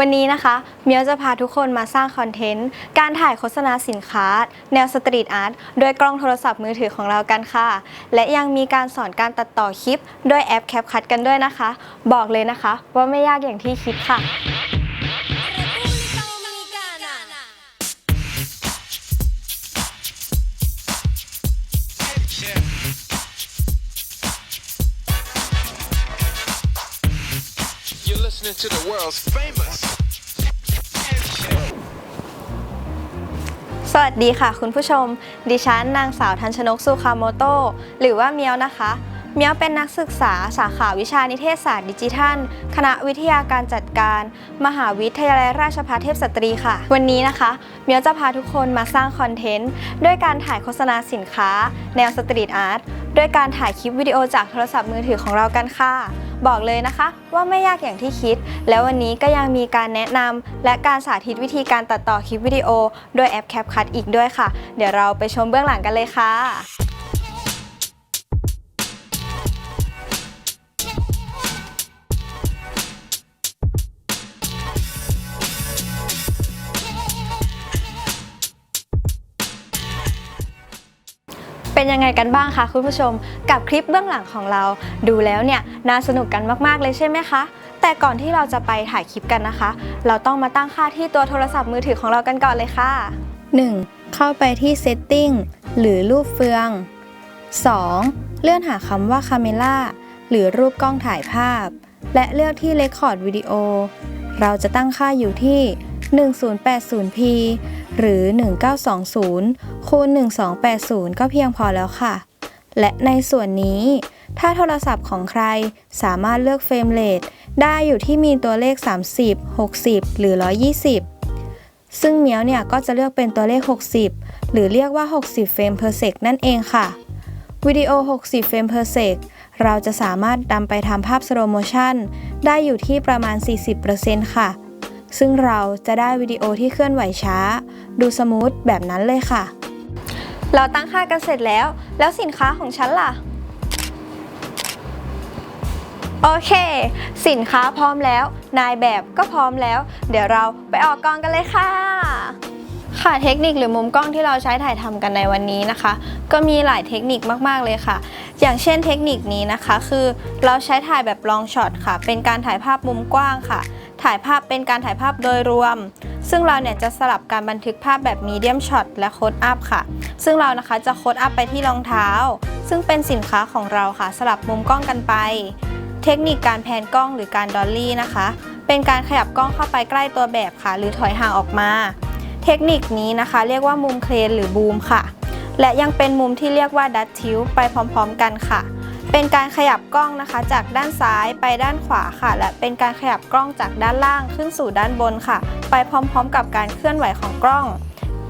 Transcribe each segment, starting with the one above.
วันนี้นะคะเมียวจะพาทุกคนมาสร้างคอนเทนต์ การถ่ายโฆษณาสินค้า แนวสตรีทอาร์ตโดยกล้องโทรศัพท์มือถือของเรากันค่ะ และยังมีการสอนการตัดต่อคลิป ด้วยแอปแคปคัดกันด้วยนะคะ บอกเลยนะคะ ว่าไม่ยากอย่างที่คิดค่ะ listening to the world's famous. สวัสดีค่ะคุณผู้ชม ดิฉันนางสาวทันชนกสุคาโมโตหรือว่าเมียวนะคะ เมียวเป็นนักศึกษาสาขาวิชานิเทศศาสตร์ดิจิทัล คณะวิทยาการจัดการ มหาวิทยาลัยราชภัฏเทพสตรีค่ะ วันนี้นะคะ เมียวจะพาทุกคนมาสร้างคอนเทนต์ด้วยการถ่ายโฆษณาสินค้า แนวสตรีทอาร์ตด้วยการถ่ายคลิปวิดีโอจากโทรศัพท์มือถือของเรากันค่ะ บอกเลยนะคะว่าไม่ยากอย่างที่คิด แล้ววันนี้ก็ยังมีการแนะนำและการสาธิตวิธีการตัดต่อคลิปวิดีโอ ด้วยแอป CapCut อีกด้วยค่ะ เดี๋ยวเราไปชมเบื้องหลังกันเลยค่ะ ยังไงกันบ้างคะคุณผู้ชมกับคลิปเบื้องหลังของเรา ดูแล้วเนี่ยน่าสนุกกันมากๆเลยใช่ไหมคะ แต่ก่อนที่เราจะไปถ่ายคลิปกันนะคะ เราต้องมาตั้งค่าที่ตัวโทรศัพท์มือถือของเรากันก่อนเลยค่ะ 1. เข้าไปที่ Setting หรือรูปเฟือง 2. เลื่อนหาคำว่า Camera หรือรูปกล้องถ่ายภาพ และเลือกที่ Record Video เราจะตั้งค่าอยู่ที่ 1080p หรือ 1920 คูณ 1280 ก็เพียงพอแล้วค่ะ และในส่วนนี้ ถ้าโทรศัพท์ของใครสามารถเลือกเฟรมเรทได้อยู่ที่มีตัวเลข 30 60 หรือ 120 ซึ่งเมียวเนี่ยก็จะเลือกเป็นตัวเลข 60 หรือเรียกว่า 60 เฟรม per sec นั่นเองค่ะ วิดีโอ 60 เฟรม per sec เราจะสามารถนำไปทำภาพ slow motion ได้อยู่ที่ประมาณ 40%ค่ะ ซึ่งเราจะได้วิดีโอที่เคลื่อนไหวช้า ดูสมูทแบบนั้นเลยค่ะ เราตั้งค่ากันเสร็จแล้ว แล้วสินค้าของฉันล่ะ โอเค สินค้าพร้อมแล้ว นายแบบก็พร้อมแล้ว เดี๋ยวเราไปออกกองกันเลยค่ะ ค่ะเทคนิคหรือมุมกล้องที่เราใช้ถ่ายทำกันในวันนี้นะคะ ก็มีหลายเทคนิคมากๆเลยค่ะ อย่างเช่นเทคนิคนี้นะคะ คือเราใช้ถ่ายแบบลองช็อตค่ะ เป็นการถ่ายภาพมุมกว้างค่ะ ถ่ายภาพเป็นการถ่ายภาพโดยรวม ซึ่งเราเนี่ยจะสลับการบันทึกภาพแบบมีเดียมช็อตและโคดอัพค่ะ ซึ่งเรานะคะจะโคดอัพไปที่รองเท้า ซึ่งเป็นสินค้าของเราค่ะ สลับมุมกล้องกันไป เทคนิคการแพนกล้องหรือการดอลลี่นะคะ เป็นการขยับกล้องเข้าไปใกล้ตัวแบบค่ะ หรือถอยห่างออกมา เทคนิคนี้นะคะ เรียกว่ามุมเครนหรือบูมค่ะ และยังเป็นมุมที่เรียกว่าดัตทิลไปพร้อม ๆ กันค่ะ เป็นการขยับกล้องนะคะ จากด้านซ้ายไปด้านขวาค่ะ และเป็นการขยับกล้องจากด้านล่างขึ้นสู่ด้านบนค่ะ ไปพร้อมๆ กับการเคลื่อนไหวของกล้อง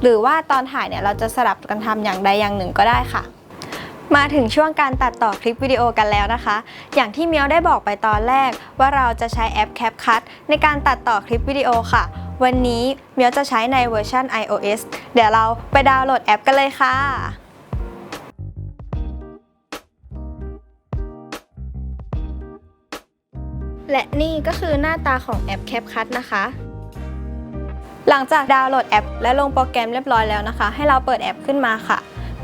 หรือว่าตอนถ่ายเนี่ยเราจะสลับกันทำอย่างใดอย่างหนึ่งก็ได้ค่ะมาถึงช่วงการตัดต่อคลิปวิดีโอกันแล้วนะคะ อย่างที่เมียวได้บอกไปตอนแรก ว่าเราจะใช้แอป CapCut ในการตัดต่อคลิปวิดีโอค่ะ วันนี้เมียวจะใช้ในเวอร์ชัน iOS เดี๋ยวเราไปดาวน์โหลดแอปกันเลยค่ะ และนี่ก็คือหน้าตาของแอป CapCut นะคะ หลังจากดาวน์โหลดแอป และลงโปรแกรมเรียบร้อยแล้วนะคะ ให้เราเปิดแอปขึ้นมาค่ะ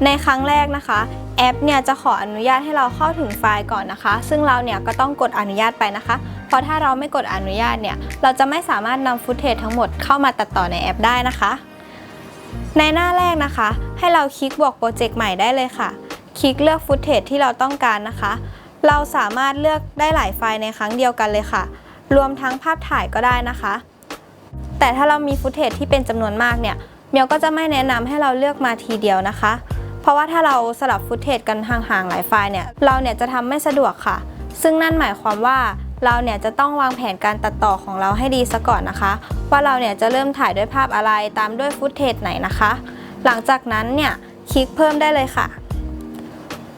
ในครั้งแรกนะคะ แอปเนี่ยจะขออนุญาตให้เราเข้าถึงไฟล์ก่อนนะคะ ซึ่งเราเนี่ยก็ต้องกดอนุญาตไปนะคะ เพราะถ้าเราไม่กดอนุญาตเนี่ย เราจะไม่สามารถนำฟุตเทจทั้งหมดเข้ามาตัดต่อในแอปได้นะคะ ในหน้าแรกนะคะ ให้เราคลิกบวกโปรเจกต์ใหม่ได้เลยค่ะ คลิกเลือกฟุตเทจที่เราต้องการนะคะ เราสามารถเลือกได้หลายไฟล์ในครั้งเดียวกันเลยค่ะ รวมทั้งภาพถ่ายก็ได้นะคะ แต่ถ้าเรามีฟุตเทจที่เป็นจำนวนมากเนี่ยเมียวก็จะไม่แนะนำให้เราเลือกมาทีเดียวนะคะ เพราะว่าถ้าเราสลับฟุตเทจกันห่างๆหลายไฟล์เนี่ยเราเนี่ยจะทำไม่สะดวกค่ะ ซึ่งนั่นหมายความว่าเราเนี่ยจะต้องวางแผนการตัดต่อของเราให้ดีซะก่อนนะคะ ว่าเราเนี่ยจะเริ่มถ่ายด้วยภาพอะไรตามด้วยฟุตเทจไหนนะคะ หลังจากนั้นเนี่ยคลิกเพิ่มได้เลยค่ะ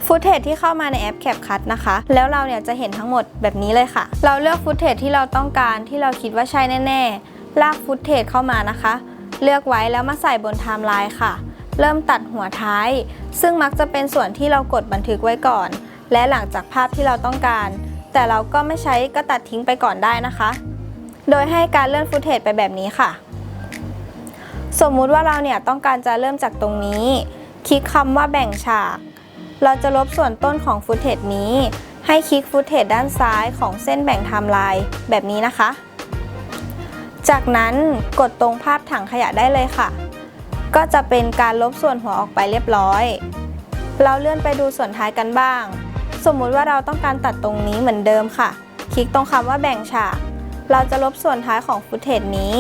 ฟุตเทจที่เข้ามาในแอป CapCut นะคะ แล้วเราเนี่ยจะเห็นทั้งหมดแบบนี้เลยค่ะ เราเลือกฟุตเทจที่เราต้องการที่เราคิดว่าใช่แน่ๆ ลากฟุตเทจเข้ามานะคะ เลือกไว้แล้วมาใส่บนไทม์ไลน์ค่ะ เริ่มตัดหัวท้าย ซึ่งมักจะเป็นส่วนที่เรากดบันทึกไว้ก่อน และหลังจากภาพที่เราต้องการ แต่เราก็ไม่ใช้ก็ตัดทิ้งไปก่อนได้นะคะ โดยให้การเลื่อนฟุตเทจไปแบบนี้ค่ะ สมมุติว่าเราเนี่ยต้องการจะเริ่มจากตรงนี้ คลิกคำว่าแบ่งฉาก เราจะลบส่วนต้นของฟุตเทจนี้ ให้คลิกฟุตเทจด้านซ้ายของเส้นแบ่งไทม์ไลน์แบบนี้นะคะ จากนั้นกดตรงภาพถังขยะได้เลยค่ะ ก็จะเป็นการลบส่วนหัวออกไปเรียบร้อย เราเลื่อนไปดูส่วนท้ายกันบ้าง สมมุติว่าเราต้องการตัดตรงนี้เหมือนเดิมค่ะ คลิกตรงคำว่าแบ่งฉาก เราจะลบส่วนท้ายของฟุตเทจนี้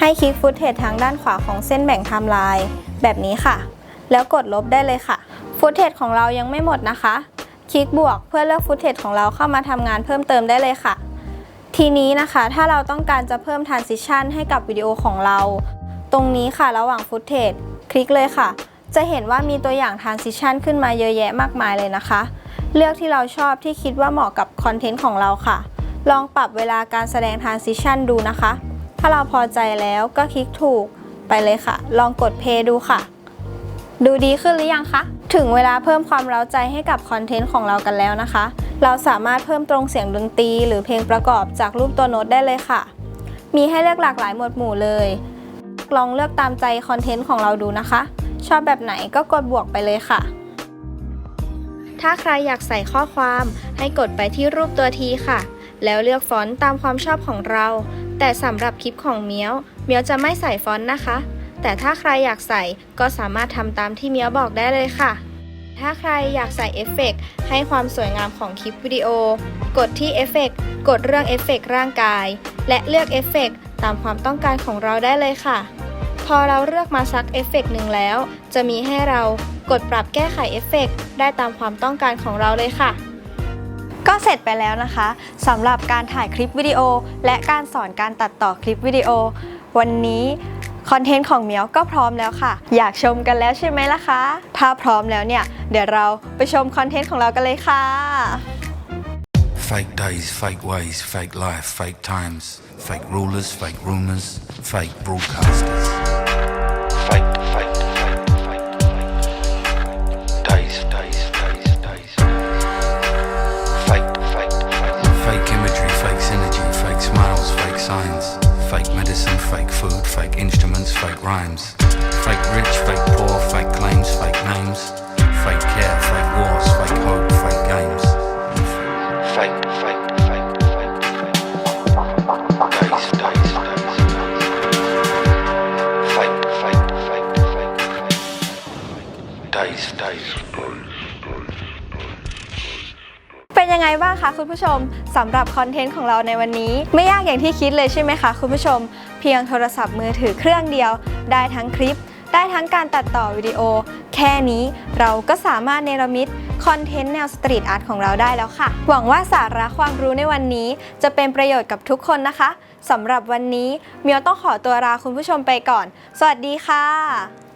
ให้คลิกฟุตเทจทางด้านขวาของเส้นแบ่งไทม์ไลน์แบบนี้ค่ะ แล้วกดลบได้เลยค่ะ ฟุตเทจของเรายังไม่หมดนะคะ คลิกบวกเพื่อเลือกฟุตเทจของเราเข้ามาทำงานเพิ่มเติมได้เลยค่ะ ทีนี้นะคะถ้าเราต้องการจะเพิ่ม transition ให้กับวิดีโอของเรา ตรงนี้ค่ะระหว่างฟุตเทจคลิกเลยค่ะ จะเห็นว่ามีตัวอย่าง transition ขึ้นมาเยอะแยะมากมายเลยนะคะ เลือกที่เราชอบที่คิดว่าเหมาะกับคอนเทนต์ของเราค่ะ ลองปรับเวลาการแสดง transition ดูนะคะ ถ้าเราพอใจแล้วก็คลิกถูกไปเลยค่ะ ลองกด play ดูค่ะ ดูดีขึ้นหรือยังคะ ถึงเวลาเพิ่มความเร้าใจให้กับคอนเทนต์ของเรากันแล้วนะคะ เราสามารถเพิ่มตรงเสียงดนตรีหรือเพลงประกอบจากรูปตัวโน้ตได้เลยค่ะ มีให้เลือกหลากหลายหมวดหมู่เลย ลองเลือกตามใจคอนเทนต์ของเราดูนะคะ ชอบแบบไหนก็กดบวกไปเลยค่ะ ถ้าใครอยากใส่ข้อความให้กดไปที่รูปตัวทีค่ะ แล้วเลือกฟอนต์ตามความชอบของเรา แต่สำหรับคลิปของเมียวเมียวจะไม่ใส่ฟอนต์นะคะ แต่ถ้าใครอยากใส่ก็สามารถทำตามที่เมียบอกได้เลยค่ะ ถ้าใครอยากใส่เอฟเฟกต์ให้ความสวยงามของคลิปวิดีโอ กดที่เอฟเฟกต์กดเรื่องเอฟเฟกต์ร่างกาย และเลือกเอฟเฟกต์ตามความต้องการของเราได้เลยค่ะ พอเราเลือกมาสักเอฟเฟกต์หนึ่งแล้ว จะมีให้เรากดปรับแก้ไขเอฟเฟกต์ได้ตามความต้องการของเราเลยค่ะก็เสร็จไปแล้วนะคะสำหรับการถ่ายคลิปวิดีโอ และการสอนการตัดต่อคลิปวิดีโอ วันนี้ คอนเทนต์ของเมียวก็พร้อมแล้วค่ะ อยากชมกันแล้วใช่ไหมล่ะคะ ถ้าพร้อมแล้วเนี่ย เดี๋ยวเราไปชมคอนเทนต์ของเรากันเลยค่ะ Fake days, fake ways, fake life, fake times, fake rulers, fake rumors, fake broadcasters. Fake rhymes. Fake rich, fake างคะคุณผู้ชมสำหรับคอนเทนต์ของเราในวันนี้ ไม่ยากอย่างที่คิดเลยใช่ไหมคะคุณผู้ชม เพียงโทรศัพท์มือถือเครื่องเดียว ได้ทั้งคลิป ได้ทั้งการตัดต่อวิดีโอ แค่นี้เราก็สามารถเนรมิตคอนเทนต์แนวสตรีทอาร์ตของเราได้แล้วค่ะ หวังว่าสาระความรู้ในวันนี้ จะเป็นประโยชน์กับทุกคนนะคะสำหรับวันนี้เมียวต้องขอตัวลาคุณผู้ชมไปก่อน สวัสดีค่ะ